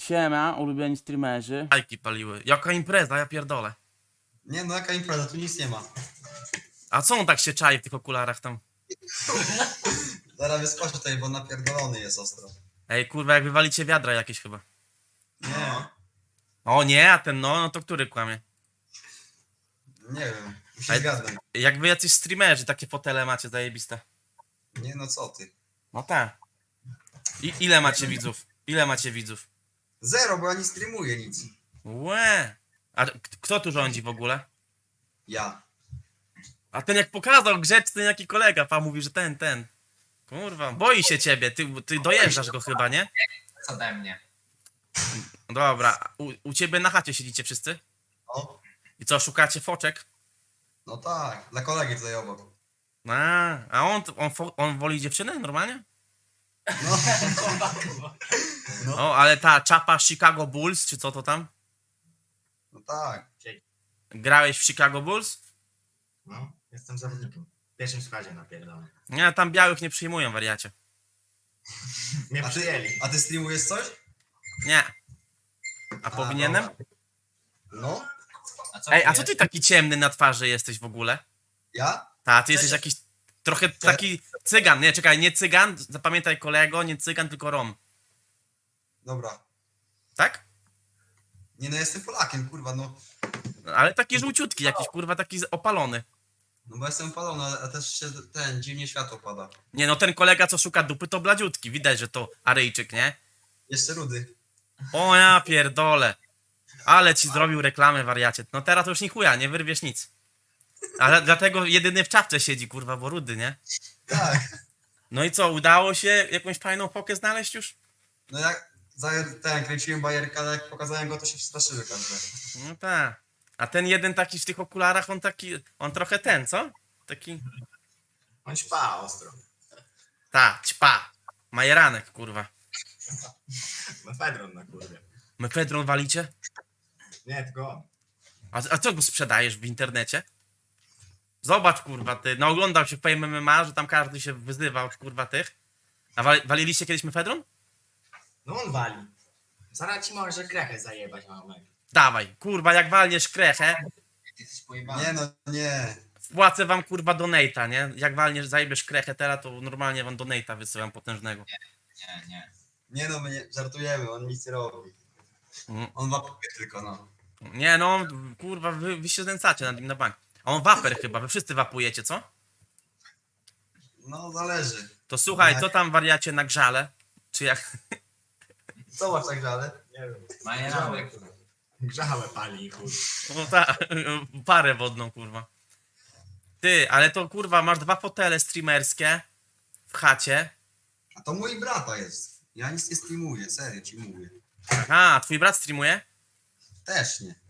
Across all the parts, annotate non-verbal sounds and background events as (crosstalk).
Siema, ulubieni streamerzy. Bajki paliły. Jaka impreza, ja pierdolę. Nie no, jaka impreza, tu nic nie ma. A co on tak się czai w tych okularach tam? Zaraz wyskoczę tutaj, bo napierdolony jest ostro. Ej, kurwa, jak wywalicie wiadra jakieś chyba. Nie, O nie, a ten no, no to który kłamie? nie wiem, Ale- zgadnąć. Jak wy jacyś streamerzy takie fotele macie zajebiste. Nie no, co ty. No tak. I ile macie widzów? Ile macie widzów? Zero, bo ja nie streamuję nic. Łe. A k- kto tu rządzi w ogóle? Ja. A ten jak pokazał grzeczny jaki kolega, pa mówi, że ten, ten. Kurwa, boi się ciebie, ty, ty dojeżdżasz go chyba, nie? ode mnie. Dobra, u, u ciebie na chacie siedzicie wszyscy? No, I co, szukacie foczek? no tak, dla kolegi tutaj obok. A, a on, on, fo- on woli dziewczynę normalnie? No, O, ale ta czapa Chicago Bulls, czy co to tam? no tak. Grałeś w Chicago Bulls? No, jestem zawodnikiem. W pierwszym składzie napierdolę. Nie, tam białych nie przyjmują, wariacie. (laughs) Mnie A ty, przyjęli. a ty streamujesz coś? Nie. A powinienem? No, A co Ej, a ty co ty taki ciemny na twarzy jesteś w ogóle? ja? Ta, ty jesteś jakiś trochę taki cygan. Nie, czekaj, nie cygan, zapamiętaj kolego, nie cygan, tylko rom. Dobra. Tak? Nie no, jestem Polakiem, kurwa, no. Ale taki żółciutki, jakiś kurwa taki opalony. No bo jestem palony, a- a też się ten, dziwnie światło pada. Nie no, ten kolega co szuka dupy to bladziutki. Widać, że to Aryjczyk, nie? Jeszcze rudy. O ja pierdolę. Ale ci zrobił reklamę, wariacie. No teraz to już ni chuja, nie wyrwiesz nic. Ale dlatego jedyny w czapce siedzi, kurwa, bo rudy, nie? Tak. No i co, udało się jakąś fajną fokę znaleźć już? No jak ten, kręciłem bajerkę, ale jak pokazałem go, to się przestraszyły każde. No tak. A ten jeden taki w tych okularach, on taki, on trochę ten, co? Taki, On śpa ostro. ta, ćpa. Majeranek, kurwa. Mefedron na kurwie. Mefedron walicie? Nie, tylko on. A, a co go sprzedajesz w internecie? Zobacz, kurwa, ty. No oglądał się w Fame MMA, że tam każdy się wyzywał, kurwa, tych. A wali, waliliście kiedyś mefedron? No on wali. Zaraz ci może krechę zajebać, mamek. Dawaj, kurwa, jak walniesz krechę, Ty jesteś pojebany. Nie no, nie. wpłacę wam, kurwa, donata, nie? Jak walniesz, zajebiesz krechę teraz, to normalnie wam donata wysyłam potężnego. Nie, nie. Nie no, my nie, żartujemy, on nic nie robi. Mm. On wapuje tylko, no. Nie no, kurwa, wy, wy się znęcacie nad nim na bank. A on waper chyba, wy wszyscy wapujecie, co? No, zależy. To słuchaj, co tam wariacie na grzale? Czy jak... Co masz tak? Nie wiem. Majeranek. Grzałe pali, kur. No ta, parę wodną, kurwa. Ty, ale to kurwa, masz dwa fotele streamerskie w chacie. A to mój brata jest. Ja nic nie streamuję, serio ci mówię. Aha, a twój brat streamuje? Też nie.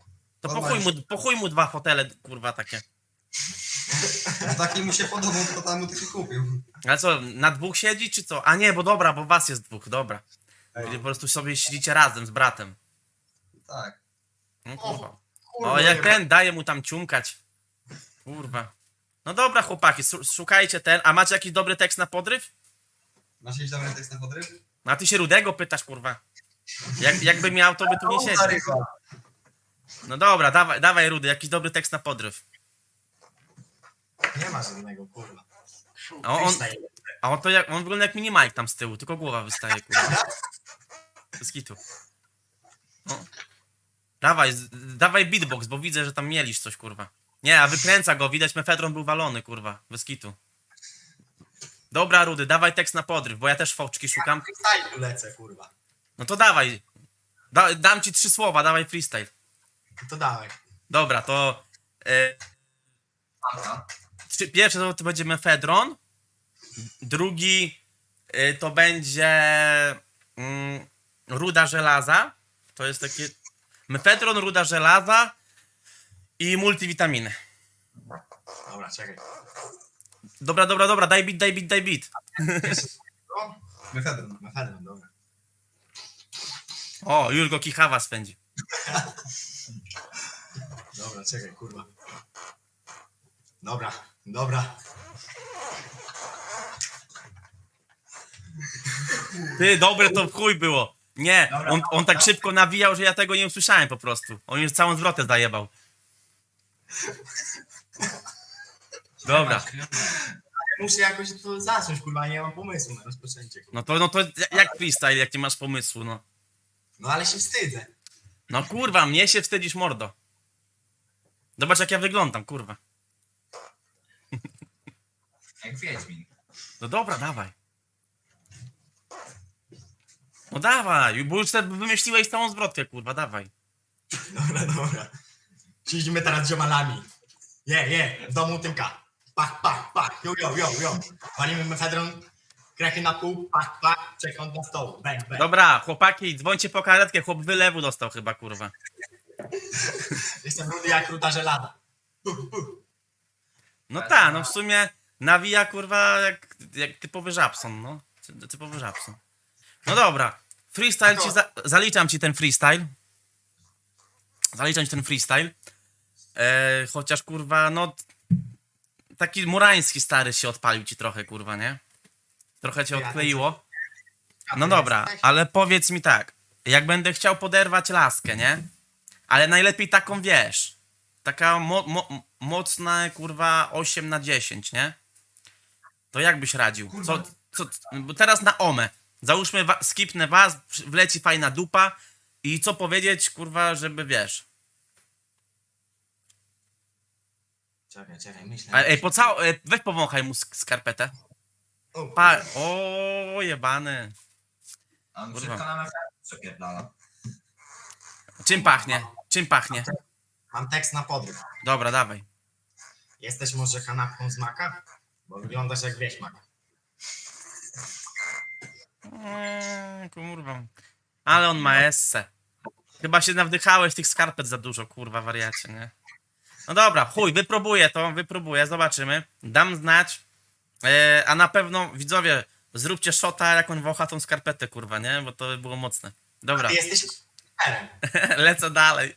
To Dobra, pochuj mu, już- pochuj mu dwa fotele, kurwa, takie. Bo taki mu się podobał, to tam mu taki kupił. Ale co, na dwóch siedzi, czy co? A nie, bo dobra, bo was jest dwóch, dobra. Ej. Wy po prostu sobie siedzicie razem z bratem. Tak. No kurwa. Kurwa, O, jak ten, daje mu tam ciumkać. Kurwa. No dobra, chłopaki, su- szukajcie ten. A macie jakiś dobry tekst na podryw? Masz jakiś dobry tekst na podryw? No a ty się Rudego pytasz, kurwa. Jak, jakby miał, to by tu nie siedział. No dobra, dawaj, dawaj Rudy, jakiś dobry tekst na podryw. Nie ma żadnego, kurwa. A on, Freestyle. a on to jak, on wygląda jak mini Mike tam z tyłu, tylko głowa wystaje, kurwa. Z kitu. No. Dawaj, z, dawaj beatbox, bo widzę, że tam mielisz coś, kurwa. Nie, a wykręca go, widać mefedron był walony, kurwa, bez kitu. Dobra, Rudy, dawaj tekst na podryw, bo ja też foczki szukam. Freestyle lecę, kurwa. No to dawaj. Da, dam ci trzy słowa, dawaj freestyle. To dawaj. Dobra, to... E, trzy, pierwszy to, to będzie mefedron, drugi y, to będzie mm, ruda żelaza. To jest takie mefedron, ruda żelaza i multivitaminy. Dobra, czekaj. Dobra, dobra, dobra, daj bit, daj bit, daj bit. (laughs) O, Mefedron. Mefedron, dobra. O, już go kichawa spędzi. (laughs) Dobra, czekaj, kurwa. Dobra, dobra. Ty, dobre to w chuj było. Nie, Dobra, on, on tak szybko nawijał, że ja tego nie usłyszałem po prostu. On już całą zwrotę zajebał. Dobra, Muszę jakoś to zacząć, kurwa, nie mam pomysłu na rozpoczęcie. Kurwa. no to, no to jak freestyle, jak nie masz pomysłu, no. No ale się wstydzę. No kurwa, mnie się wstydzisz, mordo. Zobacz jak ja wyglądam, kurwa. Jak Wiedźmin. No dobra, dawaj. No dawaj, bo już sobie wymyśliłeś całą zwrotkę, kurwa, dawaj. Dobra, dobra. Siedzimy teraz z ziomalami. Je, je, w domu tymka. Pach, pach, pach, jo, jo, jo, jo. Walimy mefedron, krechy na pół, pach, pach, przekąt na stołu, bang, bang. Dobra, chłopaki, dzwońcie po karetkę, chłop wylewu dostał chyba, kurwa. (laughs) Jestem rudy jak ruta żelada. No tak, no w sumie nawija, kurwa, jak, jak typowy Żabson, no. Ty- Typowy Żabson. No dobra, freestyle ci, za, zaliczam ci ten freestyle. Zaliczam ci ten freestyle. E, chociaż, kurwa, no... Taki murański stary się odpalił ci trochę, kurwa, nie? Trochę cię Ja odkleiło. No dobra, ale powiedz mi tak. Jak będę chciał poderwać laskę, nie? Ale najlepiej taką, wiesz, taka mo mo mocna, kurwa, 8 na 10, nie? To jak byś radził? Co, co, bo teraz na omę. Załóżmy, wa skipnę was, wleci fajna dupa i co powiedzieć, kurwa, żeby, wiesz... Czekaj, czekaj, myślę. Ale, ej, po cał... e, Weź powąchaj mu sk- skarpetę. O, Pa... O, jebany. A On Kurwa. szybko na przepierdala. Czym pachnie? Czym pachnie? Mam tekst na podryw. Dobra, dawaj. Jesteś może kanapką z maka? Bo wyglądasz jak wieśmak. Eee, kurwa. Ale on ma esse. Chyba się nawdychałeś tych skarpet za dużo, kurwa, wariacie, nie? No dobra, chuj, wypróbuję to, wypróbuję, zobaczymy. Dam znać. Eee, a na pewno, widzowie, zróbcie shota, jak on wącha tą skarpetę, kurwa, nie? Bo to by było mocne. Dobra, Ty jesteś Erem. lecę dalej.